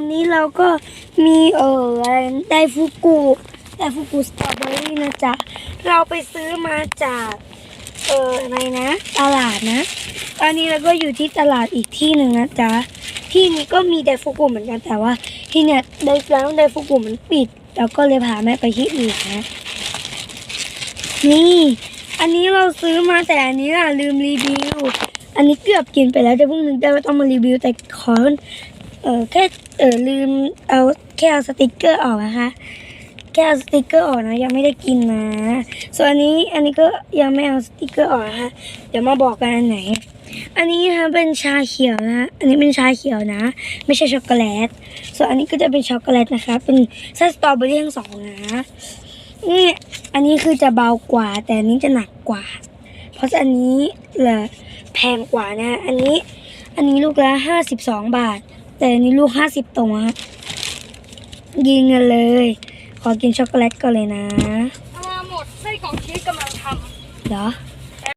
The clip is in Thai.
วันนี้เราก็มีเอออะไรไดฟูกุไดฟูกุสตรอเบอรี่นะจ๊ะ เราไปซื้อมาจากเอออะไรนะ ตลาดนะ ตอนนี้เราก็อยู่ที่ตลาดอีกที่หนึ่งนะจ๊ะ ที่นี้ก็มีไดฟูกุเหมือนกันแต่ว่า ที่เนี่ยไดร้านไดฟูกุมันปิด เราก็เลยพาแม่ไปที่อื่นนะ นี่ อันนี้เราซื้อมาแต่อันนี้ล่ะลืมรีวิวอันนี้เกือบกินไปแล้วแต่เพิ่งนึกได้ว่าต้องมารีวิวแต่ขอ ออแค่เออลืมเอาแค่เอาสติกเกอร์ออกนะคะแค่เอาสติกเกอร์ออกนะยังไม่ได้กินนะส่วนอันนี้อันนี้ก็ยังไม่เอาสติกเกอร์ออกนะคะเดี๋ยวมาบอกกันอันไหน อันนี้นะคะเป็นชาเขียวนะอันนี้เป็นชาเขียวนะ ไม่ใช่ช็อกโกแลตส่วนอันนี้ก็จะเป็นช็อกโกแลตนะคะ เป็นไส้สตรอเบอรี่ทั้งสองนะนี่อันนี้คือจะเบากว่า แต่อันนี้จะหนักกว่า เพราะอันนี้เหลือแพงกว่านะ อันนี้อันนี้ลูกละห้าสิบสองบาท แต่อันนี้ลูกห้าสิบตรงอะยิงกันเลย ขอกินช็อกโกแลตก่อนเลยนะมาหมดไส้กรอกชีสกำลังทเดี๋ยวำ